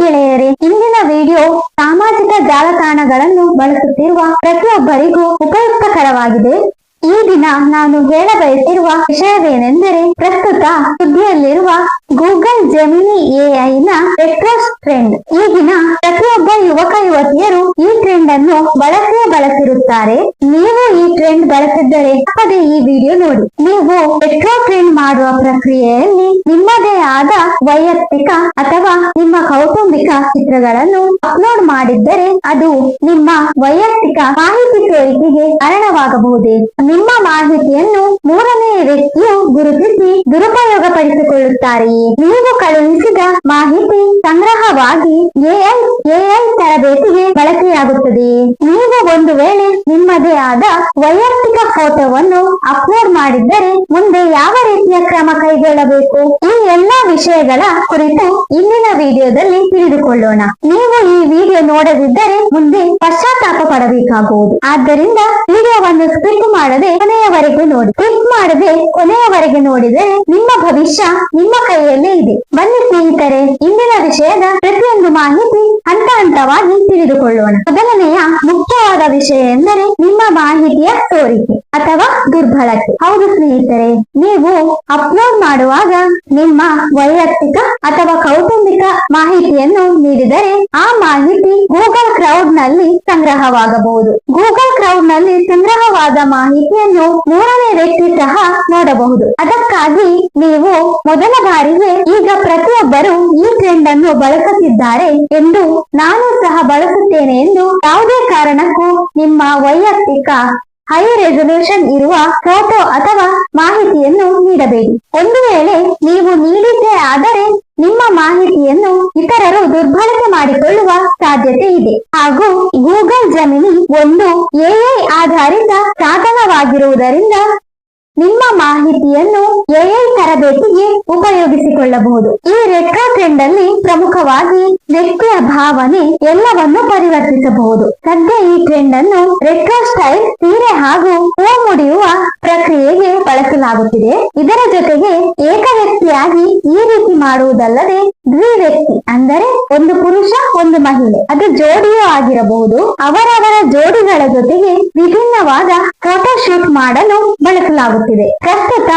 ಗೆಳೆಯರೇ, ಇಂದಿನ ವಿಡಿಯೋ ಸಾಮಾಜಿಕ ಜಾಲತಾಣಗಳನ್ನು ಬಳಸುತ್ತಿರುವ ಪ್ರತಿಯೊಬ್ಬರಿಗೂ ಉಪಯುಕ್ತಕರವಾಗಿದೆ. ಈ ದಿನ ನಾನು ಹೇಳ ಬಯಸಿರುವ ವಿಷಯವೇನೆಂದರೆ, ಪ್ರಸ್ತುತ ಸುದ್ದಿಯಲ್ಲಿರುವ ಗೂಗಲ್ ಜೆಮಿನಿ ನ ರೆಟ್ರೋಸ್ ಟ್ರೆಂಡ್. ಈಗಿನ ಪ್ರತಿಯೊಬ್ಬ ಯುವಕ ಯುವತಿಯರು ಈ ಟ್ರೆಂಡ್ ಅನ್ನು ಬಳಸೇ ಬಳಸಿರುತ್ತಾರೆ. ನೀವು ಈ ಟ್ರೆಂಡ್ ಬಳಸಿದ್ದರೆ ಅದೇ ಈ ವಿಡಿಯೋ ನೋಡಿ. ನೀವು ರೆಟ್ರೋ ಟ್ರೆಂಡ್ ಮಾಡುವ ಪ್ರಕ್ರಿಯೆಯಲ್ಲಿ ನಿಮ್ಮದೇ ವೈಯಕ್ತಿಕ ಅಥವಾ ನಿಮ್ಮ ಕೌಟುಂಬಿಕ ಚಿತ್ರಗಳನ್ನು ಅಪ್ಲೋಡ್ ಮಾಡಿದ್ದರೆ ಅದು ನಿಮ್ಮ ವೈಯಕ್ತಿಕ ಮಾಹಿತಿ ಸೋರಿಕೆಗೆ ಕಾರಣವಾಗಬಹುದೇ ನಿಮ್ಮ ಮಾಹಿತಿಯನ್ನು ಮೂರನೇ ವ್ಯಕ್ತಿಯು ಗುರುತಿಸಿ ದುರುಪಯೋಗ ಪಡಿಸಿಕೊಳ್ಳುತ್ತಾರೆಯೇ ನೀವು ಕಳುಹಿಸಿದ ಮಾಹಿತಿ ಸಂಗ್ರಹವಾಗಿ ಎಐ ಎಐ ತರಬೇತಿಗೆ ಬಳಕೆಯಾಗುತ್ತದೆ ನೀವು ಒಂದು ವೇಳೆ ನಿಮ್ಮದೇ ಆದ ವೈಯಕ್ತಿಕ ಫೋಟೋವನ್ನು ಅಪ್ಲೋಡ್ ಮಾಡಿದ್ದರೆ ಮುಂದೆ ಯಾವ ರೀತಿಯ ಕ್ರಮ ಕೈಗೊಳ್ಳಬೇಕು? ಎಲ್ಲಾ ವಿಷಯಗಳ ಕುರಿತು ಇಂದಿನ ವಿಡಿಯೋದಲ್ಲಿ ತಿಳಿದುಕೊಳ್ಳೋಣ. ನೀವು ಈ ವಿಡಿಯೋ ನೋಡದಿದ್ದರೆ ಮುಂದೆ ಪಶ್ಚಾತ್ತಾಪ ಪಡಬೇಕಾಗುವುದು. ಆದ್ದರಿಂದ ವಿಡಿಯೋವನ್ನು ಸ್ಕಿಪ್ ಮಾಡದೆ ಕೊನೆಯವರೆಗೆ ನೋಡಿ. ಸ್ಕಿಪ್ ಮಾಡದೆ ಕೊನೆಯವರೆಗೆ ನೋಡಿದರೆ ನಿಮ್ಮ ಭವಿಷ್ಯ ನಿಮ್ಮ ಕೈಯಲ್ಲೇ ಇದೆ. ಬನ್ನಿ ಸ್ನೇಹಿತರೆ, ಇಂದಿನ ವಿಷಯದ ಪ್ರತಿಯೊಂದು ಮಾಹಿತಿ ಹಂತ ಹಂತವಾಗಿ ತಿಳಿದುಕೊಳ್ಳೋಣ. ಮೊದಲನೆಯ ಮುಖ್ಯವಾದ ವಿಷಯ ಎಂದರೆ ನಿಮ್ಮ ಮಾಹಿತಿಯ ಸೋರಿಕೆ ಅಥವಾ ದುರ್ಬಳಕೆ. ಹೌದು ಸ್ನೇಹಿತರೆ, ನೀವು ಅಪ್ಲೋಡ್ ಮಾಡುವಾಗ ನಿಮ್ಮ ವೈಯಕ್ತಿಕ ಅಥವಾ ಕೌಟುಂಬಿಕ ಮಾಹಿತಿಯನ್ನು ನೀಡಿದರೆ ಆ ಮಾಹಿತಿ ಗೂಗಲ್ ಕ್ರೌಡ್ನಲ್ಲಿ ಸಂಗ್ರಹವಾಗಬಹುದು. ಗೂಗಲ್ ಕ್ರೌಡ್ನಲ್ಲಿ ಸಂಗ್ರಹವಾದ ಮಾಹಿತಿಯನ್ನು ಮೂರನೇ ವ್ಯಕ್ತಿ ಸಹ ನೋಡಬಹುದು. ಅದಕ್ಕಾಗಿ ನೀವು ಮೊದಲ ಬಾರಿಗೆ ಈಗ ಪ್ರತಿಯೊಬ್ಬರು ಈ ಟ್ರೆಂಡ್ ಅನ್ನು ಬಳಸುತ್ತಿದ್ದಾರೆ ಎಂದು ನಾನು ಸಹ ಬಳಸುತ್ತೇನೆ ಎಂದು ಯಾವುದೇ ಕಾರಣಕ್ಕೂ ನಿಮ್ಮ ವೈಯಕ್ತಿಕ ಹೈ ರೆಸೊಲ್ಯೂಷನ್ ಇರುವ ಫೋಟೋ ಅಥವಾ ಮಾಹಿತಿಯನ್ನು ನೀಡಬೇಡಿ. ಒಂದು ವೇಳೆ ನೀವು ನೀಡಿದ್ದೇ ಆದರೆ ನಿಮ್ಮ ಮಾಹಿತಿಯನ್ನು ಇತರರು ದುರ್ಬಳಕೆ ಮಾಡಿಕೊಳ್ಳುವ ಸಾಧ್ಯತೆ ಇದೆ. ಹಾಗೂ ಗೂಗಲ್ ಜಮಿನಿ ಒಂದು ಎಐ ಆಧಾರಿತ ಸಾಧನವಾಗಿರುವುದರಿಂದ ನಿಮ್ಮ ಮಾಹಿತಿಯನ್ನು ಎಐ ತರಬೇತಿಗೆ ಉಪಯೋಗಿಸಿಕೊಳ್ಳಬಹುದು. ಈ ರೆಟ್ರೋ ಟ್ರೆಂಡ್ ಅಲ್ಲಿ ಪ್ರಮುಖವಾಗಿ ವ್ಯಕ್ತಿಯ ಭಾವನೆ ಎಲ್ಲವನ್ನು ಪರಿವರ್ತಿಸಬಹುದು. ಸದ್ಯ ಈ ಟ್ರೆಂಡ್ ಅನ್ನು ರೆಟ್ರೋ ಸ್ಟೈಲ್, ಸೀರೆ ಹಾಗೂ ಹೂ ಮುಡಿಯುವ ಪ್ರಕ್ರಿಯೆಗೆ ಬಳಸಲಾಗುತ್ತಿದೆ. ಇದರ ಜೊತೆಗೆ ಏಕ ವ್ಯಕ್ತಿಯಾಗಿ ಈ ರೀತಿ ಮಾಡುವುದಲ್ಲದೆ ದ್ವಿ ವ್ಯಕ್ತಿ, ಅಂದರೆ ಒಂದು ಪುರುಷ, ಒಂದು ಮಹಿಳೆ. ಅದು ಜೋಡಿಯೂ ಆಗಿರಬಹುದು. ಅವರವರ ಜೋಡಿಗಳ ಜೊತೆಗೆ ವಿಭಿನ್ನವಾದ ಫೋಟೋಶೂಟ್ ಮಾಡಲು ಬಳಸಲಾಗುತ್ತಿದೆ. ಪ್ರಸ್ತುತ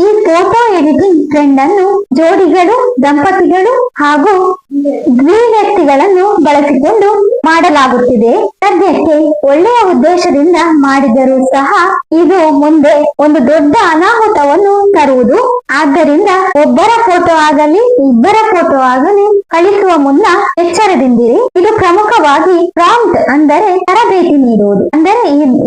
ಈ ಫೋಟೋ ಎಡಿಟಿಂಗ್ ಟ್ರೆಂಡ್ ಅನ್ನು ಜೋಡಿಗಳು, ದಂಪತಿಗಳು ಹಾಗೂ ದ್ವಿ ವ್ಯಕ್ತಿಗಳನ್ನು ಬಳಸಿಕೊಂಡು ಮಾಡಲಾಗುತ್ತಿದೆ. ಸದ್ಯಕ್ಕೆ ಒಳ್ಳೆಯ ಉದ್ದೇಶದಿಂದ ಮಾಡಿದರೂ ಸಹ ಇದು ಮುಂದೆ ಒಂದು ದೊಡ್ಡ ಅನಾಹುತವನ್ನು ತರುವುದು. ಆದ್ದರಿಂದ ಒಬ್ಬರ ಫೋಟೋ ಆಗಲಿ, ಇಬ್ಬರ ಫೋಟೋ ಆಗಲಿ ಕಳಿಸುವ ಮುನ್ನ ಇದು ಪ್ರಾಂಪ್ಟ್ ಅಂದರೆ ತರಬೇತಿ ನೀಡುವುದು. ಅಂದರೆ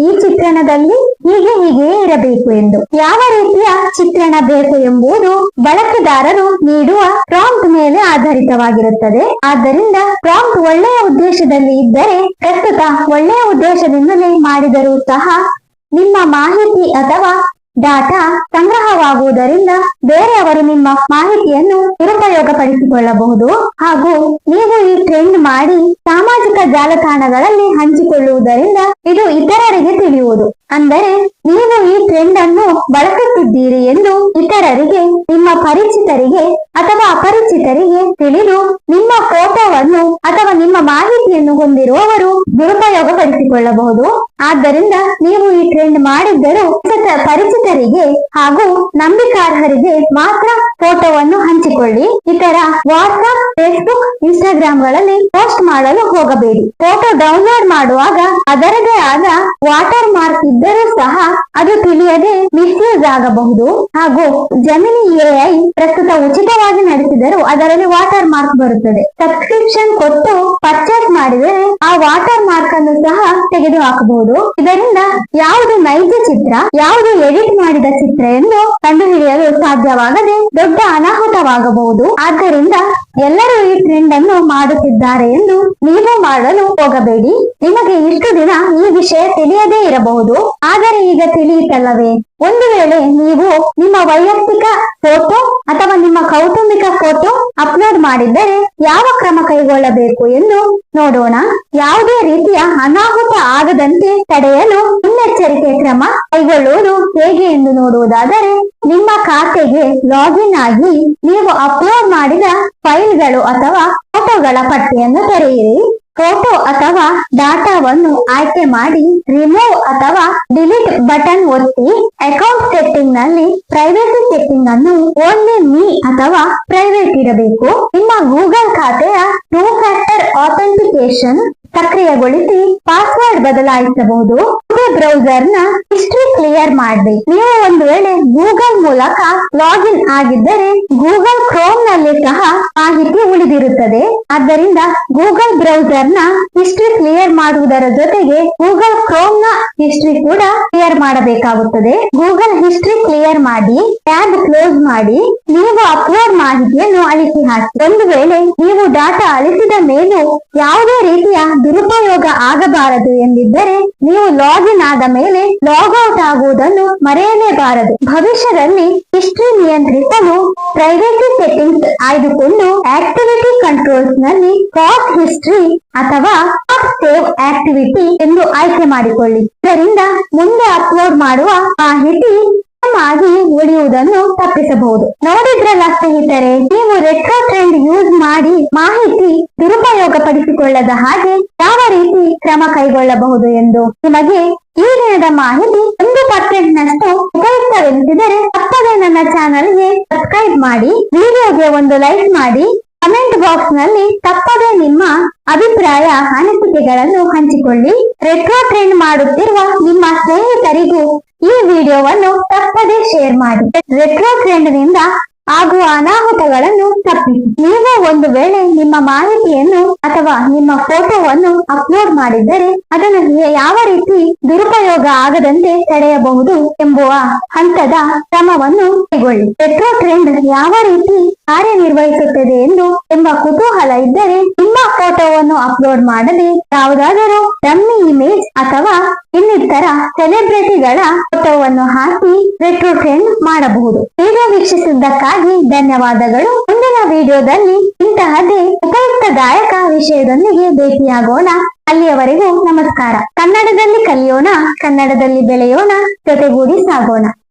ಈ ಚಿತ್ರಣದಲ್ಲಿ ಹೀಗೆ ಹೀಗೆ ಇರಬೇಕು ಎಂದು. ಯಾವ ರೀತಿಯ ಚಿತ್ರಣ ಬೇಕು ಎಂಬುದು ಬಳಕೆದಾರರು ನೀಡುವ ಪ್ರಾಂಪ್ಟ್ ಮೇಲೆ ಆಧಾರಿತವಾಗಿರುತ್ತದೆ. ಆದ್ದರಿಂದ ಪ್ರಾಂಪ್ಟ್ ಒಳ್ಳೆಯ ಉದ್ದೇಶದಲ್ಲಿ ಇದ್ದರೆ ಪ್ರಸ್ತುತ ಒಳ್ಳೆಯ ಉದ್ದೇಶದಿಂದಲೇ ಮಾಡಿದರೂ ಸಹ ನಿಮ್ಮ ಮಾಹಿತಿ ಅಥವಾ ಡಾಟಾ ಸಂಗ್ರಹವಾಗುವುದರಿಂದ ಬೇರೆಯವರು ನಿಮ್ಮ ಮಾಹಿತಿಯನ್ನು ದುರುಪಯೋಗಪಡಿಸಿಕೊಳ್ಳಬಹುದು. ಹಾಗೂ ನೀವು ಈ ಟ್ರೆಂಡ್ ಮಾಡಿ ಸಾಮಾಜಿಕ ಜಾಲತಾಣಗಳಲ್ಲಿ ಹಂಚಿಕೊಳ್ಳುವುದರಿಂದ ಇದು ಇತರರಿಗೆ ತಿಳಿಯುವುದು. ಅಂದರೆ ನೀವು ಈ ಟ್ರೆಂಡ್ ಅನ್ನು ಬಳಸುತ್ತಿದ್ದೀರಿ ಎಂದು ಇತರರಿಗೆ, ನಿಮ್ಮ ಪರಿಚಿತರಿಗೆ ಅಥವಾ ಅಪರಿಚಿತರಿಗೆ ತಿಳಿದು ನಿಮ್ಮ ಫೋಟೋವನ್ನು ಅಥವಾ ನಿಮ್ಮ ಮಾಹಿತಿಯನ್ನು ಹೊಂದಿರುವವರು ದುರುಪಯೋಗಪಡಿಸಿಕೊಳ್ಳಬಹುದು. ಆದ್ದರಿಂದ ನೀವು ಈ ಟ್ರೆಂಡ್ ಮಾಡಿದ್ದರೂ ಪರಿಚಿತ- ಪರಿಚಿತರಿಗೆ ಹಾಗೂ ನಂಬಿಕಾರ್ಹರಿಗೆ ಮಾತ್ರ ಫೋಟೋವನ್ನು ಹಂಚಿಕೊಳ್ಳಿ. ಇತರ ವಾಟ್ಸ್ಆಪ್ ಫೇಸ್ಬುಕ್ ಇನ್ಸ್ಟಾಗ್ರಾಮ್ಗಳಲ್ಲಿ ಪೋಸ್ಟ್ ಮಾಡಲು ಹೋಗಬೇಡಿ. ಫೋಟೋ ಡೌನ್ಲೋಡ್ ಮಾಡುವಾಗ ಅದರದೇ ಆದ ವಾಟರ್ ಮಾರ್ಕ್ ಇದ್ದರೂ ಸಹ ಅದು ತಿಳಿಯದೆ ಮಿಸ್ಯೂಸ್ ಆಗಬಹುದು ಹಾಗೂ ಜಮಿನಿ ಎಐ ಪ್ರಸ್ತುತ ಉಚಿತವಾಗಿ ನಡೆಸಿದರೂ ಅದರಲ್ಲಿ ವಾಟರ್ ಮಾರ್ಕ್ ಬರುತ್ತದೆ. ಸಬ್ಸ್ಕ್ರಿಪ್ಷನ್ ಕೊಟ್ಟು ಪರ್ಚೇಸ್ ಮಾಡಿದರೆ ಆ ವಾಟರ್ ಮಾರ್ಕ್ ಅನ್ನು ಸಹ ತೆಗೆದು ಹಾಕಬಹುದು ಇದರಿಂದ ಯಾವುದು ನೈಜ ಚಿತ್ರ, ಯಾವುದು ಎಡಿಟ್ ಮಾಡಿದ ಚಿತ್ರ ಎಂದು ಕಂಡುಹಿಡಿಯಲು ಸಾಧ್ಯವಾಗದೆ ದೊಡ್ಡ ಅನಾಹುತವಾಗಬಹುದು. ಆದ್ದರಿಂದ ಎಲ್ಲರೂ ಈ ಟ್ರೆಂಡ್ ಅನ್ನು ಮಾಡುತ್ತಿದ್ದಾರೆ ಎಂದು ನೀವು ಮಾಡಲು ಹೋಗಬೇಡಿ. ನಿಮಗೆ ಇಷ್ಟು ದಿನ ಈ ವಿಷಯ ತಿಳಿಯದೇ ಇರಬಹುದು. ಆದರೆ ಈಗ ತಿಳಿಯುತ್ತಲ್ಲವೇ? ಒಂದು ವೇಳೆ ನೀವು ನಿಮ್ಮ ವೈಯಕ್ತಿಕ ಫೋಟೋ ಅಥವಾ ನಿಮ್ಮ ಕೌಟುಂಬಿಕ ಫೋಟೋ ಅಪ್ಲೋಡ್ ಮಾಡಿದ್ದರೆ ಯಾವ ಕ್ರಮ ಕೈಗೊಳ್ಳಬೇಕು ಎಂದು ನೋಡೋಣ. ಯಾವುದೇ ರೀತಿಯ ಅನಾಹುತ ಆಗದಂತೆ ತಡೆಯಲು ಮುನ್ನೆಚ್ಚರಿಕೆ ಕ್ರಮ ಕೈಗೊಳ್ಳುವುದು ಹೇಗೆ ಎಂದು ನೋಡುವುದಾದರೆ, ನಿಮ್ಮ ಖಾತೆಗೆ ಲಾಗಿನ್ ಆಗಿ ನೀವು ಅಪ್ಲೋಡ್ ಮಾಡಿದ ಫೈಲ್ಗಳು ಅಥವಾ ಫೋಟೋಗಳ ಪಟ್ಟಿಯನ್ನು ತೆರೆಯಿರಿ. ಫೋಟೋ ಅಥವಾ ಡಾಟಾವನ್ನು ಆಯ್ಕೆ ಮಾಡಿ ರಿಮೂವ್ ಅಥವಾ ಡಿಲೀಟ್ ಬಟನ್ ಒತ್ತಿ ಅಕೌಂಟ್ ಸೆಟ್ಟಿಂಗ್ನಲ್ಲಿ ಪ್ರೈವೇಸಿ ಸೆಟ್ಟಿಂಗ್ ಅನ್ನು ಓನ್ಲಿ ಮೀ ಅಥವಾ ಪ್ರೈವೇಟ್ ಇಡಬೇಕು. ನಿಮ್ಮ ಗೂಗಲ್ ಖಾತೆಯ ಟೂ ಫ್ಯಾಕ್ಟರ್ ಆಥೆಂಟಿಕೇಶನ್ ಸಕ್ರಿಯಗೊಳಿಸಿ ಪಾಸ್ವರ್ಡ್ ಬದಲಾಯಿಸಬಹುದು. ಬ್ರೌಸರ್ನ ಹಿಸ್ಟ್ರಿ ಕ್ಲಿಯರ್ ಮಾಡಬೇಕು ನೀವು ಒಂದು ವೇಳೆ ಗೂಗಲ್ ಮೂಲಕ ಲಾಗಿನ್ ಆಗಿದ್ದರೆ ಗೂಗಲ್ ಕ್ರೋಮ್ನಲ್ಲಿ ಸಹ ಮಾಹಿತಿ ಉಳಿದಿರುತ್ತದೆ. ಆದ್ದರಿಂದ ಗೂಗಲ್ ಬ್ರೌಸರ್ನ ಹಿಸ್ಟ್ರಿ ಕ್ಲಿಯರ್ ಮಾಡುವುದರ ಜೊತೆಗೆ ಗೂಗಲ್ ಕ್ರೋಮ್ನ ಹಿಸ್ಟ್ರಿ ಕೂಡ ಕ್ಲಿಯರ್ ಮಾಡಬೇಕಾಗುತ್ತದೆ. ಗೂಗಲ್ ಹಿಸ್ಟ್ರಿ ಕ್ಲಿಯರ್ ಮಾಡಿ, ಟ್ಯಾಬ್ ಕ್ಲೋಸ್ ಮಾಡಿ, ನೀವು ಅಪ್ಲೋಡ್ ಮಾಹಿತಿಯನ್ನು ಅಳಿಸಿ ಹಾಕಿ. ಒಂದು ವೇಳೆ ನೀವು ಡಾಟಾ ಅಳಿಸಿದ ಮೇಲೂ ಯಾವುದೇ ರೀತಿಯ ದುರುಪಯೋಗ ಆಗಬಾರದು ಎಂದಿದ್ದರೆ ನೀವು ಲಾಗಿನ್ ಆದ ಮೇಲೆ ಲಾಗ್ಔಟ್ ಆಗುವುದನ್ನು ಮರೆಯಲೇಬಾರದು. ಭವಿಷ್ಯದಲ್ಲಿ ಹಿಸ್ಟ್ರಿ ನಿಯಂತ್ರಿಸಲು ಪ್ರೈವೇಸಿ ಸೆಟ್ಟಿಂಗ್ಸ್ ಆಯ್ದುಕೊಂಡು ಆಕ್ಟಿವಿಟಿ ಕಂಟ್ರೋಲ್ಸ್ನಲ್ಲಿ ಪಾಸ್ ಹಿಸ್ಟ್ರಿ ಅಥವಾ ಸೇವ್ ಆಕ್ಟಿವಿಟಿ ಎಂದು ಆಯ್ಕೆ ಮಾಡಿಕೊಳ್ಳಿ. ಇದರಿಂದ ಮುಂದೆ ಅಪ್ಲೋಡ್ ಮಾಡುವ ಮಾಹಿತಿ ಆಗಿ ಉಳಿಯುವುದನ್ನು ತಪ್ಪಿಸಬಹುದು. ನೋಡಿದ್ರಲ್ಲ ಸ್ನೇಹಿತರೆ, ನೀವು ರೆಟ್ರೋ ಟ್ರೆಂಡ್ ಯೂಸ್ ಮಾಡಿ ಮಾಹಿತಿ ದುರುಪಯೋಗ ಪಡಿಸಿಕೊಳ್ಳದ ಹಾಗೆ ಯಾವ ರೀತಿ ಕ್ರಮ ಕೈಗೊಳ್ಳಬಹುದು ಎಂದು ನಿಮಗೆ ಈ ದಿನದ ಮಾಹಿತಿ ಒಂದು ಪರ್ಸೆಂಟ್ ನಷ್ಟು ಉಪಯುಕ್ತವೆನಿಸಿದರೆ ತಪ್ಪದೆ ನನ್ನ ಚಾನಲ್ಗೆ ಸಬ್ಸ್ಕ್ರೈಬ್ ಮಾಡಿ, ವಿಡಿಯೋಗೆ ಒಂದು ಲೈಕ್ ಮಾಡಿ ಕಮೆಂಟ್ ಬಾಕ್ಸ್ನಲ್ಲಿ ತಪ್ಪದೆ ನಿಮ್ಮ ಅಭಿಪ್ರಾಯ, ಅನಿಸಿಕೆಗಳನ್ನು ಹಂಚಿಕೊಳ್ಳಿ. ರೆಟ್ರೋ ಟ್ರೆಂಡ್ ಮಾಡುತ್ತಿರುವ ನಿಮ್ಮ ಸ್ನೇಹಿತರಿಗೂ ಈ ವಿಡಿಯೋವನ್ನು ತಪ್ಪದೇ ಶೇರ್ ಮಾಡಿ. ರೆಟ್ರೋ ಟ್ರೆಂಡ್ನಿಂದ ಆಗುವ ಅನಾಹುತಗಳನ್ನು ತಪ್ಪಿಸಿ. ನೀವು ಒಂದು ವೇಳೆ ನಿಮ್ಮ ಮಾಹಿತಿಯನ್ನು ಅಥವಾ ನಿಮ್ಮ ಫೋಟೋವನ್ನು ಅಪ್ಲೋಡ್ ಮಾಡಿದ್ದರೆ ಅದನ್ನು ಯಾವ ರೀತಿ ದುರುಪಯೋಗ ಆಗದಂತೆ ತಡೆಯಬಹುದು ಎಂಬುವ ಹಂತದ ಕ್ರಮವನ್ನು ಕೈಗೊಳ್ಳಿ. ರೆಟ್ರೋ ಟ್ರೆಂಡ್ ಯಾವ ರೀತಿ ಕಾರ್ಯನಿರ್ವಹಿಸುತ್ತದೆ ಎಂದು ಎಂಬ ಕುತೂಹಲ ಇದ್ದರೆ ನಿಮ್ಮ ಫೋಟೋವನ್ನು ಅಪ್ಲೋಡ್ ಮಾಡದೆ ಯಾವುದಾದರೂ ಡಮ್ಮಿ ಇಮೇಜ್ ಅಥವಾ ಇನ್ನಿತರ ಸೆಲೆಬ್ರಿಟಿಗಳ ಫೋಟೋವನ್ನು ಹಾಕಿ ರೆಟ್ರೋ ಟ್ರೆಂಡ್ ಮಾಡಬಹುದು. ವಿಡಿಯೋ ವೀಕ್ಷಿಸಿದ್ದಕ್ಕಾಗಿ ಧನ್ಯವಾದಗಳು. ಮುಂದಿನ ವಿಡಿಯೋದಲ್ಲಿ ಇಂತಹದೇ ಉಪಯುಕ್ತದಾಯಕ ವಿಷಯದೊಂದಿಗೆ ಭೇಟಿಯಾಗೋಣ. ಅಲ್ಲಿಯವರೆಗೂ ನಮಸ್ಕಾರ. ಕನ್ನಡದಲ್ಲಿ ಕಲಿಯೋಣ, ಕನ್ನಡದಲ್ಲಿ ಬೆಳೆಯೋಣ, ಜೊತೆಗೂಡಿ ಸಾಗೋಣ.